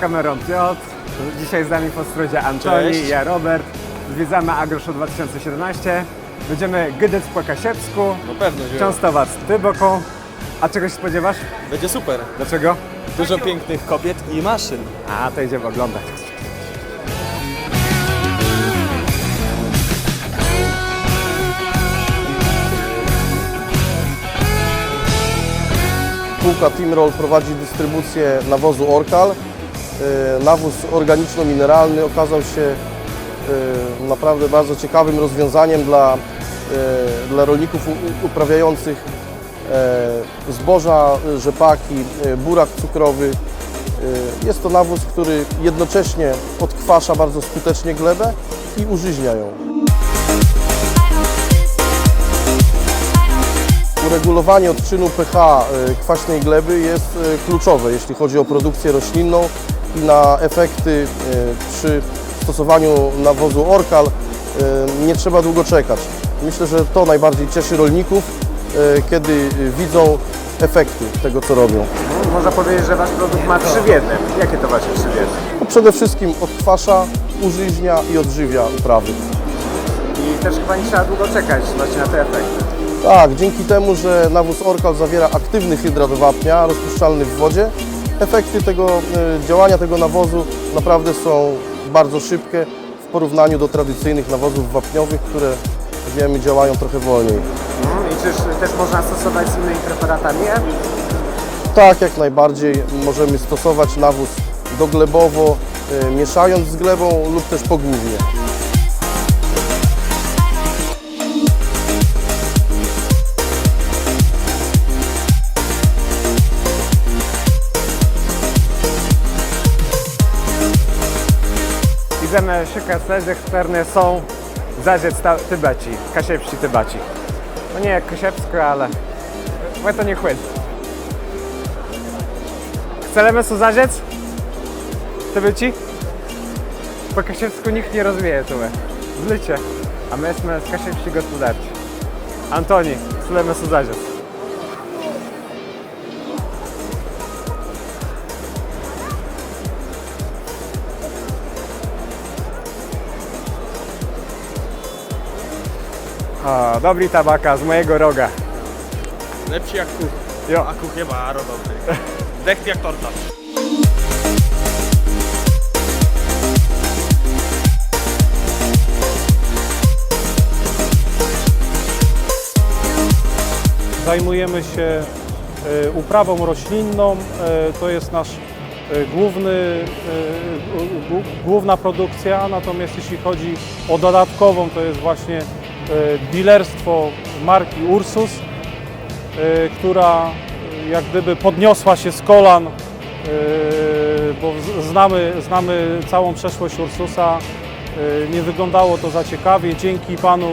Kamerą Piotr. Dzisiaj z nami w Ostrodzie Antoni, Cześć. ja Robert. Zwiedzamy Agroshow 2017. Będziemy Gdyc po Kasiepsku, No pewno, że Częstowac Tyboką. A czegoś się spodziewasz? będzie super. Dlaczego? Dużo pięknych kobiet i maszyn. A, to idziemy oglądać. Spółka Teamroll prowadzi dystrybucję nawozu Orkal. E, Nawóz organiczno-mineralny okazał się e, naprawdę bardzo ciekawym rozwiązaniem dla, e, dla rolników uprawiających zboża, rzepaki, burak cukrowy. Jest to nawóz, który jednocześnie odkwasza bardzo skutecznie glebę i użyźnia ją. Uregulowanie odczynu pH kwaśnej gleby jest kluczowe, jeśli chodzi o produkcję roślinną i na efekty y, przy stosowaniu nawozu Orkal y, nie trzeba długo czekać. Myślę, że to najbardziej cieszy rolników, y, kiedy widzą efekty tego, co robią. Można powiedzieć, że Wasz produkt ma trzy w jednym. Jakie to Wasze trzy w jednym? No Przede wszystkim odkwasza, użyźnia i odżywia uprawy. I też chyba nie trzeba długo czekać właśnie na te efekty. Tak, dzięki temu, że nawóz Orkal zawiera aktywny hydrat wapnia rozpuszczalny w wodzie, efekty tego y, działania tego nawozu naprawdę są bardzo szybkie w porównaniu do tradycyjnych nawozów wapniowych, które wiemy działają trochę wolniej. Mhm. I czyż też można stosować z innymi preparatami? Tak, jak najbardziej możemy stosować nawóz doglebowo, y, mieszając z glebą lub też pogłównie. Widzimy szyka że które są zaziec ta- Tybeci, Kasiepści Tybaci. No nie Kasiepsko, ale ale to nie chwyt. Chcemy su zaziec? Tybeci? Po Kasiepsku nikt nie rozwieje tu. W Lycie. A my jesteśmy z Kasiepści gospodarczy. Antoni, chcemy su zaziec. Dobry tabaka z mojego roga. Lepszy jak kuch. Jo. A kuch bardzo dobry. Dech jak torta. Zajmujemy się e, uprawą roślinną. e, To jest nasz e, główny, główna produkcja. Natomiast jeśli chodzi o dodatkową, to jest właśnie dealerstwo marki Ursus, e, która e, jak gdyby podniosła się z kolan, e, bo znamy, znamy całą przeszłość Ursusa. E, Nie wyglądało to za ciekawie. Dzięki panu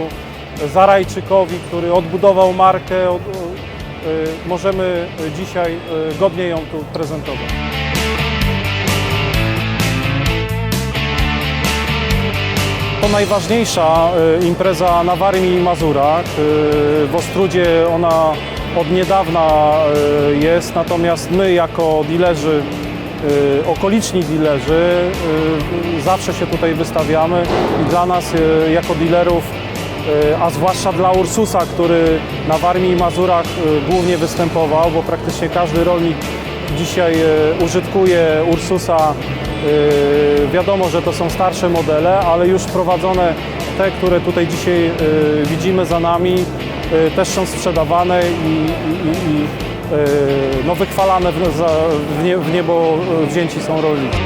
Zarajczykowi, który odbudował markę, e, możemy dzisiaj e, godnie ją tu prezentować. To najważniejsza e, impreza na Warmii i Mazurach. E, W Ostrudzie ona od niedawna e, jest, natomiast my jako dilerzy, okoliczni dilerzy, zawsze się tutaj wystawiamy i dla nas jako dilerów, a zwłaszcza dla Ursusa, który na Warmii i Mazurach głównie występował, bo praktycznie każdy rolnik dzisiaj użytkuje Ursusa. E, Wiadomo, że to są starsze modele, ale już wprowadzone te, które tutaj dzisiaj e, widzimy za nami, e, też są sprzedawane i, i, i, no, wychwalane w, niebo wzięci są rolnicy.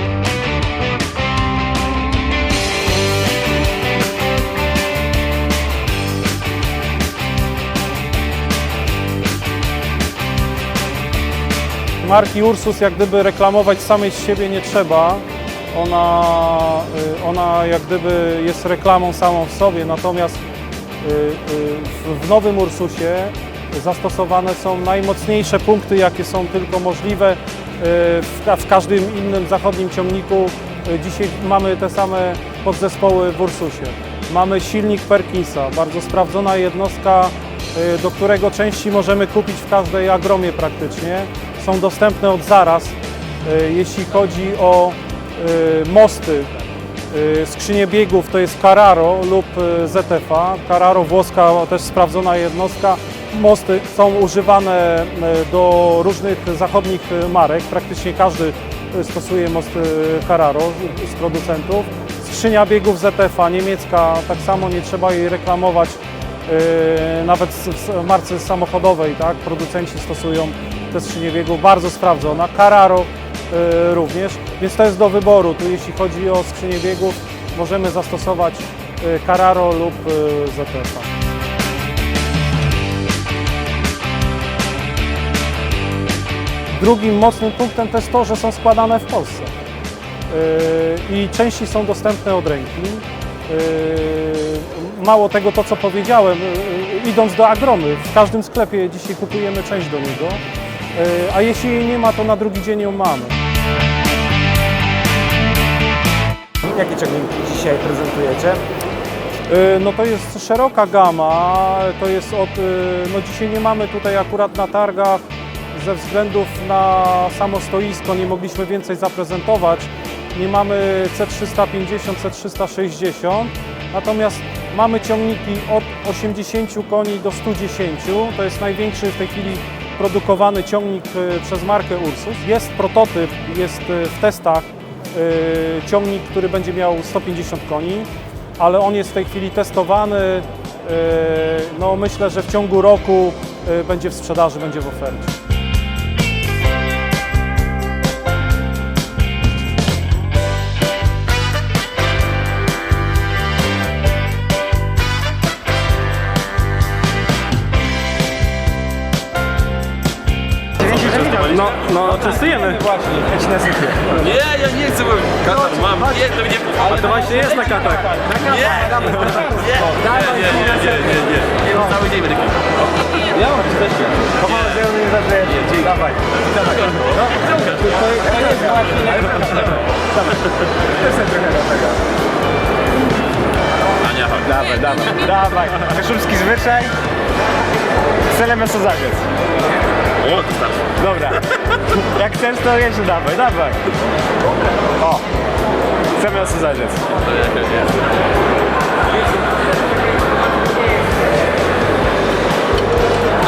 Marki Ursus jak gdyby reklamować samej z siebie nie trzeba. Ona, y, ona jak gdyby jest reklamą samą w sobie, natomiast y, y, w- nowym Ursusie zastosowane są najmocniejsze punkty, jakie są tylko możliwe. W, ka- w każdym innym zachodnim ciągniku dzisiaj mamy te same podzespoły w Ursusie. Mamy silnik Perkinsa, bardzo sprawdzona jednostka, do którego części możemy kupić w każdej agromie praktycznie. Są dostępne od zaraz Jeśli chodzi o mosty, e, skrzynie biegów to jest Carraro lub e, ZF-a. Carraro włoska też sprawdzona jednostka. Mosty są używane do różnych zachodnich marek. Praktycznie każdy stosuje most Carraro z producentów. Skrzynia biegów ZF-a niemiecka, tak samo nie trzeba jej reklamować. Nawet w marce samochodowej, tak, producenci stosują te skrzynie biegów, bardzo sprawdzona. Carraro również, więc to jest do wyboru. Tu jeśli chodzi o skrzynię biegów, możemy zastosować e, Carraro lub e, ZF-a. Drugim mocnym punktem to jest to, że są składane w Polsce i części są dostępne od ręki. Mało tego, to co powiedziałem, idąc do Agromy, w każdym sklepie dzisiaj kupujemy część do niego, a jeśli jej nie ma, to na drugi dzień ją mamy. Jakie ciągniki dzisiaj prezentujecie? Y, No to jest szeroka gama, to jest od, y, no dzisiaj nie mamy tutaj akurat na targach ze względów na samo stoisko, nie mogliśmy więcej zaprezentować. Nie mamy C350, C360, natomiast mamy ciągniki od 80 koni do 110. To jest największy w tej chwili produkowany ciągnik y, przez markę Ursus. Jest prototyp, jest w testach ciągnik, który będzie miał 150 koni ale on jest w tej chwili testowany. Yy, No, myślę, że w ciągu roku yy, będzie w sprzedaży, będzie w ofercie. No, no, testujemy. Ja ci nasypię. Nie, ja nie chcę, bo katar mam. Nie, to nie Ale to właśnie jest na katak. Nie, nie, nie, nie, nie, nie, nie. Nie, cały dzień będę. Ja mam też Pomału zjemy nie zażyjecie. Dawaj. Dawaj. No, to, jest właśnie... Dawaj. Też sobie trochę do tego. Dawaj, dawaj, dawaj. Kaszubski zwyczaj. Chcemy mięso zabiec. O, to. Dobra. Jak chcesz, to jeszcze dawaj, dawaj. O. Chcemy mięso zabiec.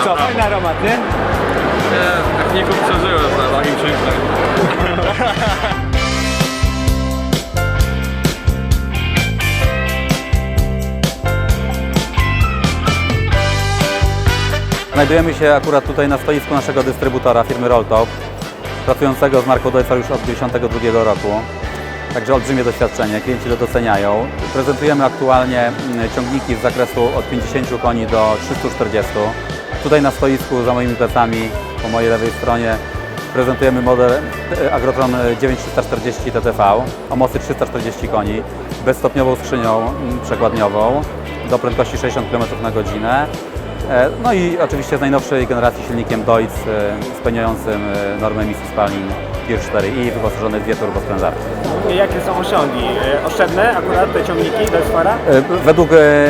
Co, fajny aromat, nie? Nie, techników przeżyłem na czymś. Znajdujemy się akurat tutaj na stoisku naszego dystrybutora firmy Rolltop, pracującego z marką Deutscher już od 1992 roku. Także olbrzymie doświadczenie, klienci to doceniają. Prezentujemy aktualnie mm, ciągniki z zakresu od 50 koni do 340. Tutaj na stoisku za moimi plecami, po mojej lewej stronie prezentujemy model e, Agrotron 9340 TTV o mocy 340 koni, bezstopniową skrzynią mm, przekładniową do prędkości 60 km na godzinę. E, No i oczywiście z najnowszej generacji silnikiem Deutz e, spełniającym e, normę emisji spalin Tier 4i wyposażony w dwie turbosprężarki. Jakie są osiągi? Oszczędne akurat te ciągniki? E, Według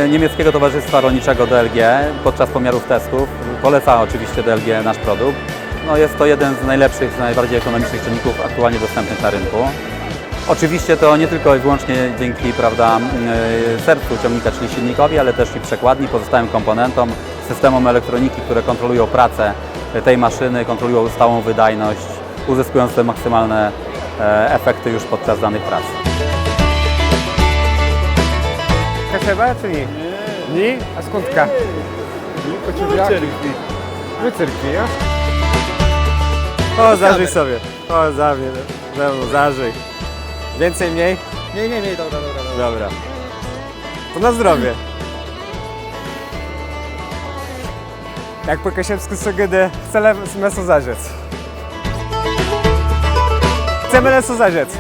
niemieckiego towarzystwa rolniczego DLG podczas pomiarów testów poleca oczywiście DLG nasz produkt. No jest to jeden z najlepszych, najbardziej ekonomicznych czynników aktualnie dostępnych na rynku. Oczywiście to nie tylko i wyłącznie dzięki prawda, sercu ciągnika, czyli silnikowi, ale też i przekładni, pozostałym komponentom, systemom elektroniki, które kontrolują pracę tej maszyny, kontrolują stałą wydajność, uzyskując te maksymalne e, efekty już podczas danych prac. Kaszeba czy nie? Nie. Nie? A skądka? Wycyrkwi. Wycyrkwi, ja? O, zażyj sobie. O, ze mną, zażyj. Więcej, mniej? Nie, nie, nie, dobra, dobra. dobra. Dobra. To na zdrowie. Jak po kasiewsku sogedę chcę mięso zarzec. Chcemy mięso zarzec.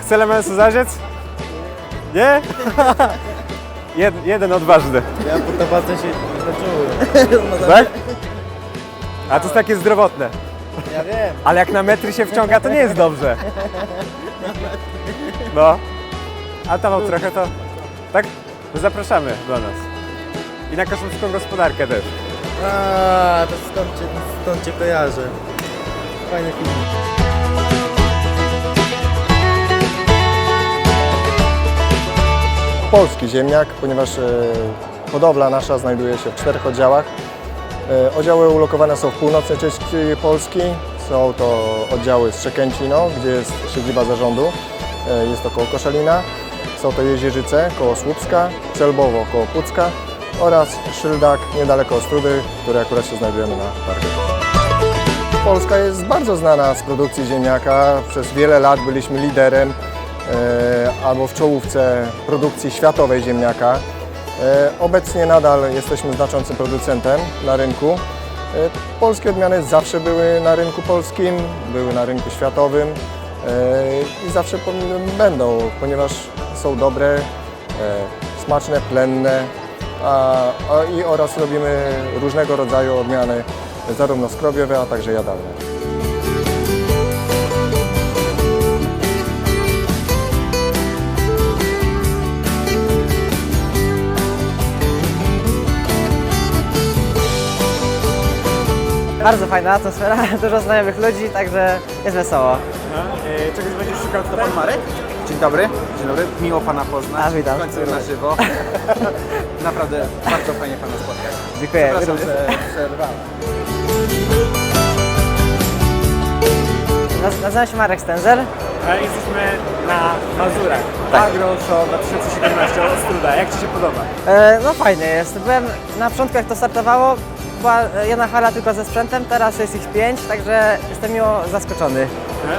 Chcemy mięso zarzec? Nie? Jed, jeden odważny. Ja po tabace się nie czułem. Tak? A to jest takie zdrowotne. Ja wiem. Ale jak na metry się wciąga, to nie jest dobrze. No. A tam trochę to... Tak? Zapraszamy do nas. I na kaszubską gospodarkę też. A, to skąd cię, skąd cię kojarzę? Fajny film. polski ziemniak, ponieważ e, hodowla nasza znajduje się w czterech oddziałach. E, oddziały ulokowane są w północnej części Polski. Są to oddziały z Szczekęcino, gdzie jest siedziba zarządu, e, jest to koło Koszalina. Są to Jezierzyce koło Słupska, Celbowo koło Pucka oraz Szyldak niedaleko Ostrudy, które akurat się znajdujemy na targu. Polska jest bardzo znana z produkcji ziemniaka. Przez wiele lat byliśmy liderem e, albo w czołówce produkcji światowej ziemniaka. E, obecnie nadal jesteśmy znaczącym producentem na rynku. E, polskie odmiany zawsze były na rynku polskim, były na rynku światowym e, i zawsze będą, ponieważ są dobre, e, smaczne, plenne a, a, i oraz robimy różnego rodzaju odmiany, zarówno skrobiowe, a także jadalne. Bardzo fajna atmosfera, dużo znajomych ludzi, także jest wesoło. Czegoś będziesz szukał to pan Marek? Dzień dobry, dzień dobry, miło pana poznać. A, witam. W końcu na żywo. Naprawdę bardzo fajnie pana spotkać. Dziękuję. Przepraszam, że przerwałem. Naz- Nazywam się Marek Stenzer. Jesteśmy na Mazurach. Agro Show 2017 Ostruda. Jak Ci się podoba? E, no fajnie jest. Byłem na początku jak to startowało, była e, jedna hala tylko ze sprzętem, teraz jest ich pięć, także jestem miło zaskoczony.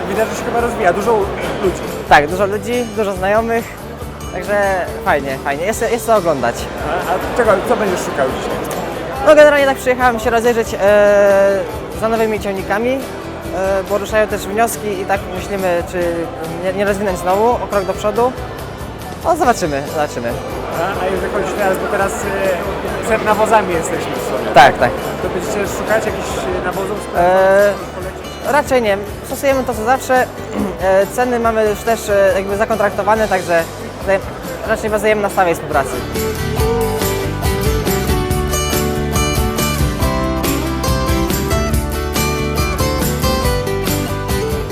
Widać, że się chyba rozwija. Dużo ludzi. Tak, dużo ludzi, dużo znajomych, także fajnie, fajnie. Jest, jest co oglądać. A, a czego, co będziesz szukał dzisiaj? No generalnie tak przyjechałem się rozejrzeć e, za nowymi ciągnikami, e, bo ruszają też wnioski i tak myślimy, czy nie, nie rozwinąć znowu o krok do przodu. No zobaczymy, zobaczymy. A, a jeżeli chodzi teraz, bo teraz e, przed nawozami jesteśmy w sumie. Tak, tak. To będziecie szukać jakichś e, nawozów? E, raczej nie. Stosujemy to co zawsze. E, ceny mamy już też e, jakby zakontraktowane, także tutaj raczej bazujemy na stałej współpracy.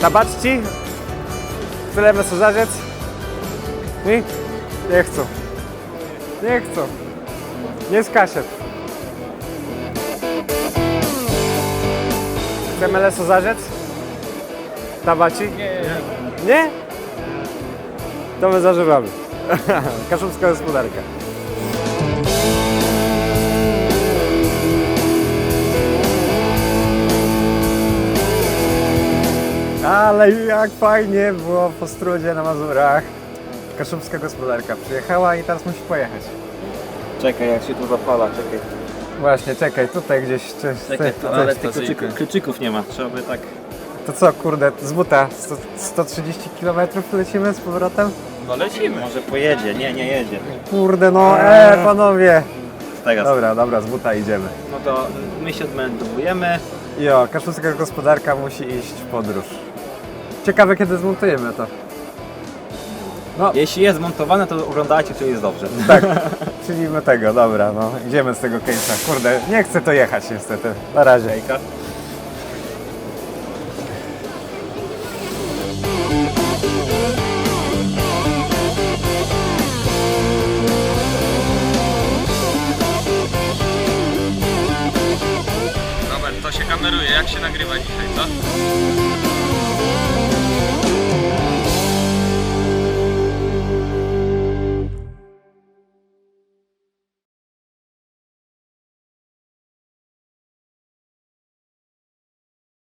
Zobaczcie. Chcemy co zarzec? Nie? Nie chcą. Nie chcą. Nie z kasiet. Chcemy leso zarzec? Tabaci? Nie. Nie? To my zażywamy. Kaszubska gospodarka. Ale jak fajnie było w Ostrudzie na Mazurach. Kaszubska gospodarka przyjechała i teraz musi pojechać. Czekaj, jak się tu zapala, czekaj. Właśnie, czekaj, tutaj gdzieś coś, Czekaj, coś, to, ale tych kluczyków, kluczyków nie ma, trzeba by tak... To co, kurde, z buta 100, 130 km lecimy z powrotem? No lecimy. Może pojedzie, nie, nie jedzie. Kurde, no, e, panowie. Z tego. Dobra, dobra, z buta idziemy. No to my się odmeldowujemy. Jo, kaszubska gospodarka musi iść w podróż. Ciekawe, kiedy zmontujemy to. Jeśli jest zmontowane, to oglądajcie, czy jest dobrze. Tak, czyli my tego, dobra, no, idziemy z tego case'a. Kurde, nie chcę to jechać niestety. Na razie. Hejka.